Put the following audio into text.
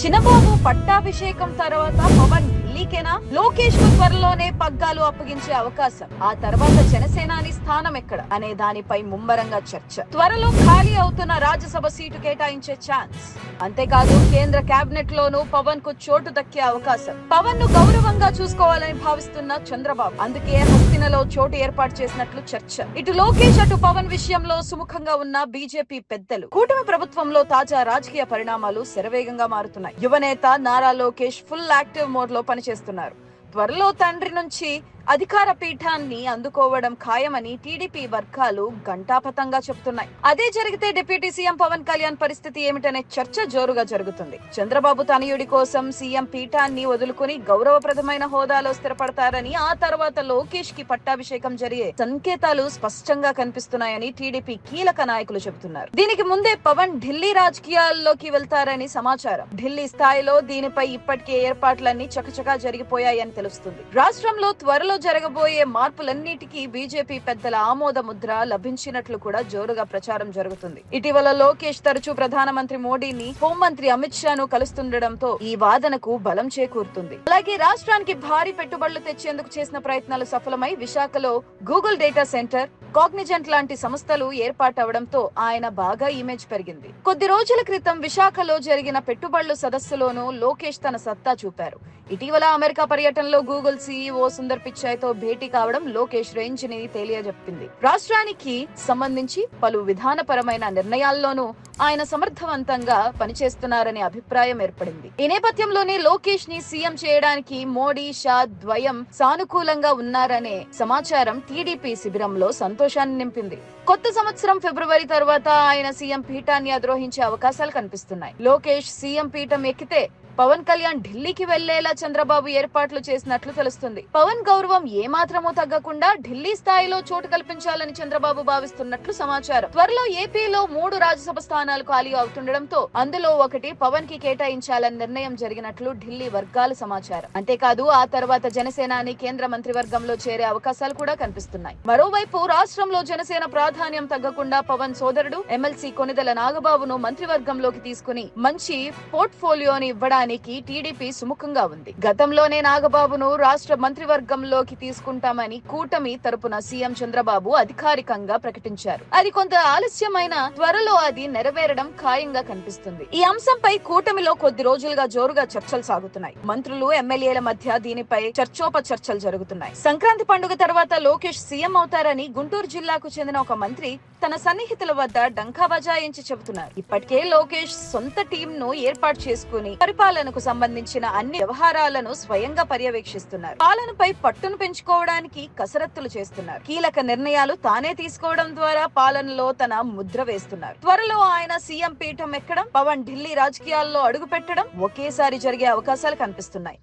చిన్నబాబు పట్టాభిషేకం తర్వాత పవన్ లోకేష్కు త్వరలోనే పగ్గాలు అప్పగించే అవకాశం. ఆ తర్వాత జనసేనాని స్థానం ఎక్కడ? అనే దానిపై ముమ్మరంగా చర్చ. త్వరలో ఖాళీ అవుతున్న రాజ్యసభ సీటు కేటాయించే ఛాన్స్. అంతేకాదు కేంద్ర కేబినెట్ లోనూ పవన్కు చోటు దక్కే అవకాశం. పవన్ను గౌరవంగా చూసుకోవాలని భావిస్తున్న చంద్రబాబు. అందుకే హస్తినలో చోటు ఏర్పాటు చేసినట్లు చర్చ. ఇటు లోకేష్ అటు పవన్ విషయంలో సుముఖంగా ఉన్న బీజేపీ పెద్దలు. కూటమి ప్రభుత్వంలో తాజా రాజకీయ పరిణామాలు శరవేగంగా మారుతున్నాయి. యువనేత నారా లోకేష్ ఫుల్ యాక్టివ్ మోడ్లో పనిచేస్తున్నారు. త్వరలో తండ్రి నుంచి అధికార పీఠాన్ని అందుకోవడం ఖాయమని టీడీపీ వర్గాలు ఘంటాపతంగా చెప్తున్నాయి. అదే జరిగితే డిప్యూటీ సీఎం పవన్ కళ్యాణ్ పరిస్థితి ఏమిటనే చర్చ జోరుగా జరుగుతుంది. చంద్రబాబు తనయుడి కోసం సీఎం పీఠాన్ని వదులుకుని గౌరవప్రదమైన హోదాలో స్థిరపడతారని ఆ తర్వాత లోకేష్కి పట్టాభిషేకం జరిగే సంకేతాలు స్పష్టంగా కనిపిస్తున్నాయని టీడీపీ కీలక నాయకులు చెబుతున్నారు. దీనికి ముందే పవన్ ఢిల్లీ రాజకీయాల్లోకి వెళ్తారని సమాచారం. ఢిల్లీ స్థాయిలో దీనిపై ఇప్పటికే ఏర్పాట్లన్నీ చకచకా జరిగిపోయాయని తెలుస్తుంది. రాష్ట్రంలో త్వరలో జరగబోయే మార్పులన్నిటికీ బీజేపీ పెద్దల ఆమోద ముద్ర లభించినట్లు కూడా జోరుగా ప్రచారం జరుగుతుంది. ఇటీవల లోకేష్ తరచూ ప్రధానమంత్రి మోడీని హోంమంత్రి అమిత్ షాను కలుస్తుండటంతో ఈ వాదనకు బలం చేకూరుతుంది. అలాగే రాష్ట్రానికి భారీ పెట్టుబడులు తెచ్చేందుకు చేసిన ప్రయత్నాలు సఫలమై విశాఖలో గూగుల్ డేటా సెంటర్ కాగ్నిజెంట్ లాంటి సంస్థలు ఏర్పాటవడంతో ఆయన బాగా ఇమేజ్ పెరిగింది. కొద్ది రోజుల క్రితం విశాఖలో జరిగిన పెట్టుబడుల సదస్సులోనూ లోకేష్ తన సత్తా చూపారు. ఇటీవల అమెరికా పర్యటనలో గూగుల్ సీఈఓ సుందర్ పిచ్చాయ్తో భేటీ కావడం లోకేష్ రేంజ్ని తెలియజెప్పింది. రాష్ట్రానికి సంబంధించి పలు విధానపరమైన నిర్ణయాల్లోనూ ఆయన సమర్థవంతంగా పనిచేస్తున్నారనే అభిప్రాయం ఏర్పడింది. ఈ నేపథ్యంలోనే లోకేష్ని సీఎం చేయడానికి మోడీ షా ద్వయం సానుకూలంగా ఉన్నారనే సమాచారం టీడీపీ శిబిరంలో సంతోషాన్ని నింపింది. కొత్త సంవత్సరం ఫిబ్రవరి తర్వాత ఆయన సీఎం పీఠాన్ని అధిరోహించే అవకాశాలు కనిపిస్తున్నాయి. లోకేష్ సీఎం పీఠం ఎక్కితే పవన్ కళ్యాణ్ ఢిల్లీకి వెళ్ళేలా చంద్రబాబు ఏర్పాట్లు చేసినట్లు తెలుస్తుంది. పవన్ గౌరవం ఏమాత్రమూ తగ్గకుండా ఢిల్లీ స్థాయిలో చోటు కల్పించాలని చంద్రబాబు భావిస్తున్నట్లు సమాచారం. త్వరలో ఏపీలో మూడు రాజ్యసభ స్థానాలు ఖాళీ అవుతుండటంతో అందులో ఒకటి పవన్కి కేటాయించాలని నిర్ణయం జరిగినట్లు ఢిల్లీ వర్గాల సమాచారం. అంతేకాదు ఆ తర్వాత జనసేనాని కేంద్ర మంత్రివర్గంలో చేరే అవకాశాలు కూడా కనిపిస్తున్నాయి. మరోవైపు రాష్ట్రంలో జనసేన ప్రాధాన్యం తగ్గకుండా పవన్ సోదరుడు ఎమ్మెల్సీ కొనిదెల నాగబాబును మంత్రివర్గంలోకి తీసుకుని మంచి పోర్ట్ఫోలియోని ఇవ్వడానికి టీడీపీ సుముఖంగా ఉంది. గతంలోనే నాగబాబును రాష్ట్ర మంత్రివర్గంలోకి తీసుకుంటామని కూటమి తరపున సీఎం చంద్రబాబు అధికారికంగా ప్రకటించారు. అది కొంత ఆలస్యమైన త్వరలో అది నెరవేరడం ఖాయంగా కనిపిస్తుంది. ఈ అంశంపై కూటమిలో కొద్ది రోజులుగా జోరుగా చర్చలు సాగుతున్నాయి. మంత్రులు ఎమ్మెల్యేల మధ్య దీనిపై చర్చోప చర్చలు జరుగుతున్నాయి. సంక్రాంతి పండుగ తర్వాత లోకేష్ సీఎం అవుతారని గుంటూరు జిల్లాకు చెందిన ఒక మంత్రి తన సన్నిహితుల వద్ద డంకా బజాయించి చెబుతున్నారు. ఇప్పటికే లోకేష్ సొంత టీం ను ఏర్పాటు చేసుకుని పరిపాలనకు సంబంధించిన అన్ని వ్యవహారాలను స్వయంగా పర్యవేక్షిస్తున్నారు. పాలనపై పట్టును పెంచుకోవడానికి కసరత్తులు చేస్తున్నారు. కీలక నిర్ణయాలు తానే తీసుకోవడం ద్వారా పాలనలో తన ముద్ర వేస్తున్నారు. త్వరలో ఆయన సీఎం పీఠం ఎక్కడం పవన్ ఢిల్లీ రాజకీయాల్లో అడుగు పెట్టడం ఒకేసారి జరిగే అవకాశాలు కనిపిస్తున్నాయి.